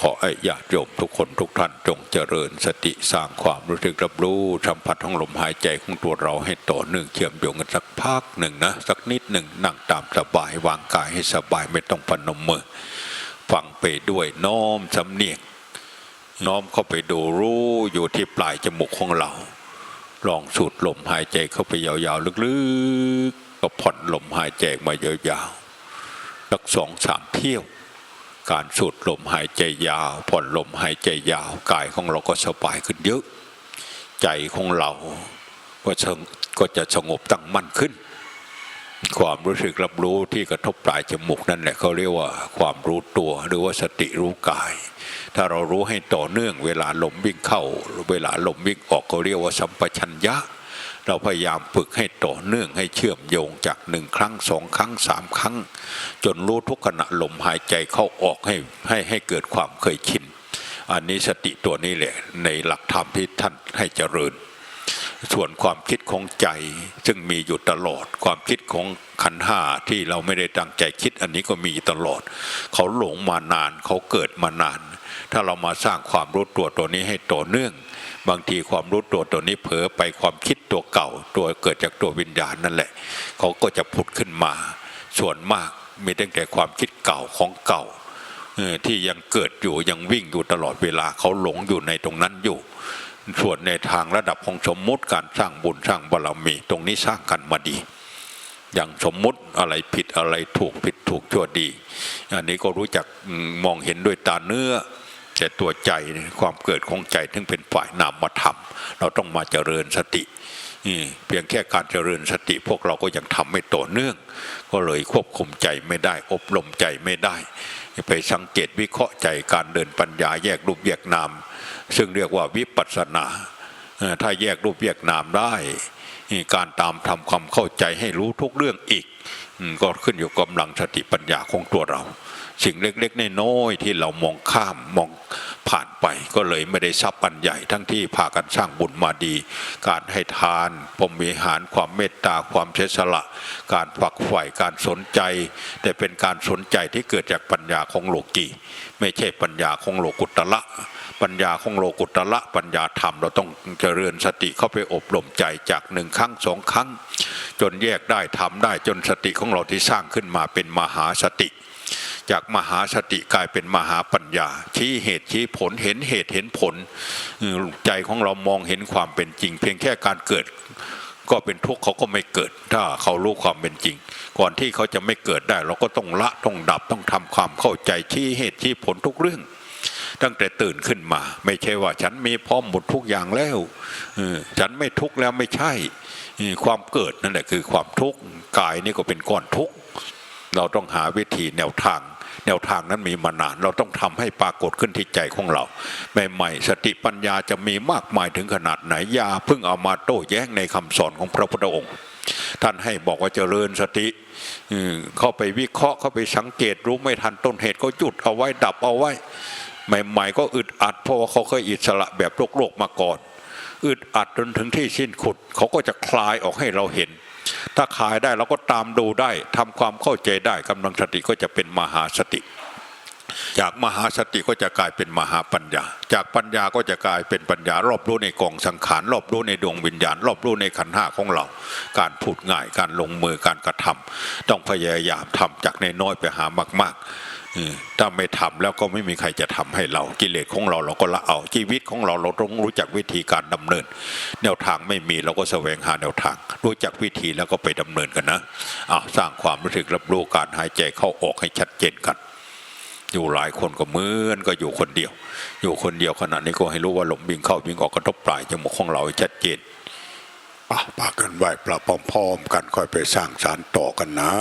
ขอให้ญาติโยมทุกคนทุกท่านจงเจริญสติสร้างความรู้สึกรับรู้สัมผัสของลมหายใจของตัวเราให้ต่อเนื่องเชื่อมโยงกันสักพักหนึ่งนะ สักนิดหนึ่งนั่งตามสบายวางกายให้สบายไม่ต้องพนมมือ ฟังไปด้วยน้อมสำเนียกน้อมเข้าไปดูรู้อยู่ที่ปลายจมูกของเรา ลองสูดลมหายใจเข้าไปยาวๆลึกๆ ก็ผ่อนลมหายใจมายาวๆสักสองสามเที่ยว การสูดลมหายใจยาว ผ่อนลมหายใจยาวกายของเราก็สบายขึ้นเยอะ ใจของเราก็ก็จะสงบตั้งมั่นขึ้น ความรู้สึกรับรู้ที่กระทบปลายจมูกนั่นแหละเขาเรียกว่าความรู้ตัวหรือว่าสติรู้กาย ถ้าเรารู้ให้ต่อเนื่อง เวลาลมวิ่งเข้า เวลาลมวิ่งออกเขาเรียกว่าสัมปชัญญะ เราพยายามฝึกให้ต่อเนื่องให้เชื่อมโยงจากหนึ่งครั้งสองครั้งสามครั้ง จนรู้ทุกขณะลมหายใจเข้าออกให้ให้ให้เกิดความเคยชินอันนี้สติตัวนี้แหละในหลักธรรมที่ท่านให้เจริญ ส่วนความคิดของใจซึ่งมีอยู่ตลอด ความคิดของขันธ์ห้าที่เราไม่ได้ตั้งใจคิดอันนี้ก็มีตลอด เขาหลงมานานเขาเกิดมานาน ถ้าเรามาสร้างความรู้ตัวตัวนี้ให้ต่อเนื่อง บางทีความรู้ตัวตัวนี้เผลอไปความคิดตัวเก่า ตัวเกิดจากตัววิญญาณนั่นแหละ เขาก็จะผุดขึ้นมา ส่วนมากมีตั้งแต่ความคิดเก่าของเก่าที่ยังเกิดอยู่ยังวิ่งอยู่ตลอดเวลาเขาหลงอยู่ในตรงนั้นอยู่ ส่วนในทางระดับของสมมุติการสร้างบุญสร้างบารมี ตรงนี้สร้างกันมาดี อย่างสมมุติอะไรผิดอะไรถูกผิดถูกชั่วดี อันนี้ก็รู้จักมองเห็นด้วยตาเนื้อ แต่ตัวใจความเกิดของใจถึงเป็นฝ่ายนามธรรม เราต้องมาเจริญสติเพียงแค่การเจริญสติ พวกเราก็ยังทำไม่ต่อเนื่อง ก็เลยควบคุมใจไม่ได้ อบรมใจไม่ได้ ไปสังเกตวิเคราะห์ใจการเดินปัญญาแยกรูปแยกนาม ซึ่งเรียกว่าวิปัสสนา ถ้าแยกรูปแยกนามได้การตามทำความเข้าใจให้รู้ทุกเรื่องอีก ก็ขึ้นอยู่กับกำลังสติปัญญาของตัวเรา สิ่งเล็กๆน้อยๆที่เรามองข้ามมองผ่านไปก็เลยไม่ได้ทรัพย์ปันใหญ่ทั้งที่พากันสร้างบุญมาดี การให้ทานพรหมิหารความเมตตาความเสียสละ การฝักใฝ่การสนใจ แต่เป็นการสนใจที่เกิดจากปัญญาของโลกีไม่ใช่ปัญญาของโลกุตละปัญญาของโลกุตละปัญญาธรรมเราต้องเจริญสติเข้าไปอบรมใจจากหนึ่งครั้งสองครั้ง จนแยกได้ทำได้จนสติของเราที่สร้างขึ้นมาเป็นมหาสติ จากมหาสติกลายเป็นมหาปัญญา ชี้เหตุชี้ผลเห็นเหตุเห็นผล ใจของเรามองเห็นความเป็นจริง เพียงแค่การเกิดก็เป็นทุกข์เขาก็ไม่เกิด ถ้าเขารู้ความเป็นจริง ก่อนที่เขาจะไม่เกิดได้ เราก็ต้องละต้องดับต้องทำความเข้าใจชี้เหตุชี้ผลทุกเรื่อง ตั้งแต่ตื่นขึ้นมา ไม่ใช่ว่าฉันมีพร้อมหมดทุกอย่างแล้วฉันไม่ทุกข์แล้วไม่ใช่ความเกิดนั่นแหละคือความทุกข์กายนี่ก็เป็นก้อนทุกข์เราต้องหาวิธีแนวทาง แนวทางนั้นมีมานาน เราต้องทำให้ปรากฏขึ้นที่ใจของเรา ใหม่ๆสติปัญญาจะมีมากมายถึงขนาดไหนอยาเพิ่งเอามาโต้แย้งในคำสอนของพระพุทธองค์ ท่านให้บอกว่าเจริญสติเข้าไปวิเคราะห์เข้าไปสังเกตรู้ไม่ทันต้นเหตุก็หยุดเอาไว้ดับเอาไว้ ใหม่ๆ ก็อึดอัดเพราะว่าเขาเคยอิสระแบบโลกๆมาก่อนอึดอัดจนถึงที่สิ้นขุดเขาก็จะคลายออกให้เราเห็น ถ้าขายได้เราก็ตามดูได้ทำความเข้าใจได้กำลังสติก็จะเป็นมหาสติ จากมหาสติก็จะกลายเป็นมหาปัญญา จากปัญญาก็จะกลายเป็นปัญญารอบรู้ในกองสังขารรอบรู้ในดวงวิญญาณ รอบรู้ในขันห้าของเรา การพูดง่ายการลงมือการกระทำต้องพยายามทำจากในน้อยไปหามาก ๆ ถ้าไม่ทำแล้วก็ไม่มีใครจะทำให้เรากิเลสของเราเราก็ละเอาชีวิตของเราเราต้องรู้จักวิธีการดำเนิน แนวทางไม่มีเราก็แสวงหาแนวทาง รู้จักวิธีแล้วก็ไปดำเนินกันนะอ้าวสร้างความรู้สึกรับรู้การหายใจเข้าออกให้ชัดเจนกัน อยู่หลายคนก็เหมือนก็อยู่คนเดียว อยู่คนเดียวขณะนี้ก็ให้รู้ว่าลมวิ่งเข้าวิ่งออกกระทบปลายจมูกของเราให้ชัดเจนอะปากันไหวปลาพร้อมๆกันค่อยไปสร้างสารต่อกันนะ